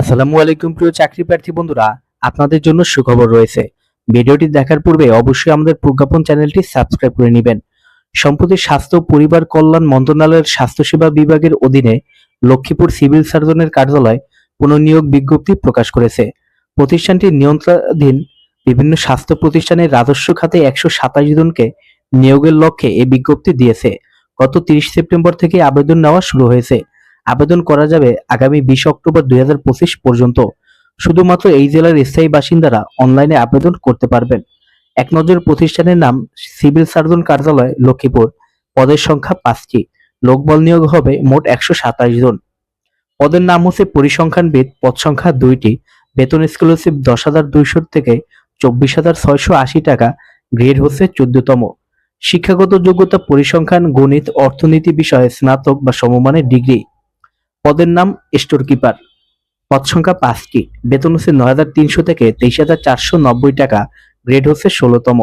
আসসালামু আলাইকুম, প্রিয় চাকরি প্রার্থী বন্ধুরা। আপনাদের জন্য সুখবর রয়েছে। ভিডিওটি দেখার পূর্বে অবশ্যই আমাদের প্রজ্ঞাপন চ্যানেলটি সাবস্ক্রাইব করে নেবেন। সম্প্রতি স্বাস্থ্য পরিবার কল্যাণ মন্ত্রণালয়ের স্বাস্থ্যসেবা বিভাগের অধীনে লক্ষ্মীপুর সিভিল সার্জনের কার্যালয় পুনর্নিয়োগ বিজ্ঞপ্তি প্রকাশ করেছে। প্রতিষ্ঠানটির নিয়ন্ত্রণাধীন বিভিন্ন স্বাস্থ্য প্রতিষ্ঠানের রাজস্ব খাতে একশো সাতাশ জনকে নিয়োগের লক্ষ্যে এই বিজ্ঞপ্তি দিয়েছে। গত তিরিশ সেপ্টেম্বর থেকে আবেদন নেওয়া শুরু হয়েছে। আবেদন করা যাবে আগামী বিশ অক্টোবর দুই হাজার পঁচিশ পর্যন্ত। শুধুমাত্র এই জেলার স্থায়ী বাসিন্দারা অনলাইনে আবেদন করতে পারবেন। এক নজর প্রতিষ্ঠানের নাম সিভিল সার্জন কার্যালয়, লক্ষ্মীপুর। পদের সংখ্যা পাঁচটি। লোকবল নিয়োগ হবে মোট একশো সাতাশ জন। পদের নাম হচ্ছে পরিসংখ্যানবিদ। পদ সংখ্যা দুইটি। বেতন স্কলারশিপ দশ হাজার দুইশো থেকে চব্বিশ হাজার ছয়শো আশি টাকা। গ্রেড হচ্ছে চোদ্দতম। শিক্ষাগত যোগ্যতা পরিসংখ্যান, গণিত, অর্থনীতি বিষয়ে স্নাতক বা সমমানের ডিগ্রি। পদের নাম স্টোর কিপার পদ সংখ্যা পাঁচটি। বেতন হচ্ছে নয় হাজার তিনশো থেকে তেইশ হাজার চারশো নব্বই টাকা। গ্রেড হচ্ছে ষোলোতম।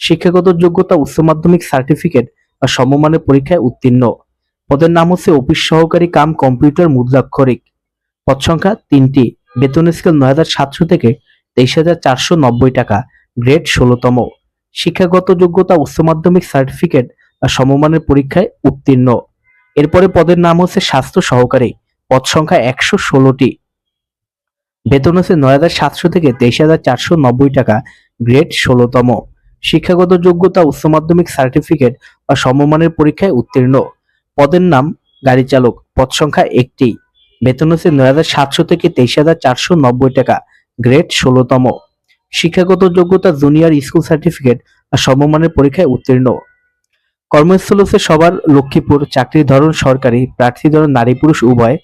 শিক্ষাগত যোগ্যতা উচ্চ মাধ্যমিক সার্টিফিকেট বা সমমানের পরীক্ষায় উত্তীর্ণ। পদের নাম হচ্ছে অফিস সহকারী কাম কম্পিউটার মুদ্রাক্ষরিক। পদ সংখ্যা তিনটি। বেতন স্কেল নয় হাজার সাতশো থেকে তেইশ হাজার চারশো নব্বই টাকা। গ্রেড ষোলোতম। শিক্ষাগত যোগ্যতা উচ্চ মাধ্যমিক সার্টিফিকেট বা সমমানের পরীক্ষায় উত্তীর্ণ। এরপরে পদের নাম হচ্ছে স্বাস্থ্য সহকারী। পদ সংখ্যা একশো ষোলোটি। বেতন হচ্ছে নয় হাজার সাতশো থেকে তেইশ হাজার চারশো নব্বই টাকা, গ্রেড ষোলোতম। শিক্ষাগত যোগ্যতা, উচ্চ মাধ্যমিক সার্টিফিকেট বা সমমানের পরীক্ষায় উত্তীর্ণ। পদের নাম গাড়ি চালক পদ সংখ্যা একটি। বেতন হচ্ছে নয় হাজার সাতশো থেকে তেইশ হাজার চারশো নব্বই টাকা, গ্রেড ষোলোতম। শিক্ষাগত যোগ্যতা, জুনিয়র স্কুল সার্টিফিকেট বা সমমানের পরীক্ষায় উত্তীর্ণ। কর্মস্থল হচ্ছে সবার লক্ষ্মীপুর। চাকরির ধরন সরকারি প্রার্থী ধরন নারী পুরুষ, উভয়।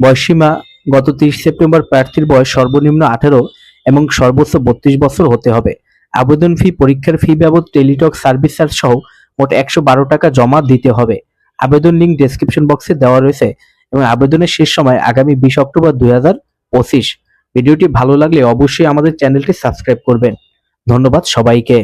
বয়সীমা গত তিরিশ সেপ্টেম্বর প্রার্থীর বয়স সর্বনিম্ন আঠেরো এবং সর্বোচ্চ বত্রিশ বছর হতে হবে। আবেদন ফি, পরীক্ষার ফি বাবদ টেলিটক সার্ভিস চার্জ সহ মোট একশো বারো টাকা জমা দিতে হবে। আবেদন লিঙ্ক ডেসক্রিপশন বক্সে দেওয়া রয়েছে এবং আবেদনের শেষ সময় আগামী বিশ অক্টোবর দুই হাজার পঁচিশ। ভিডিওটি ভালো লাগলে অবশ্যই আমাদের চ্যানেলটি সাবস্ক্রাইব করবেন। ধন্যবাদ সবাইকে।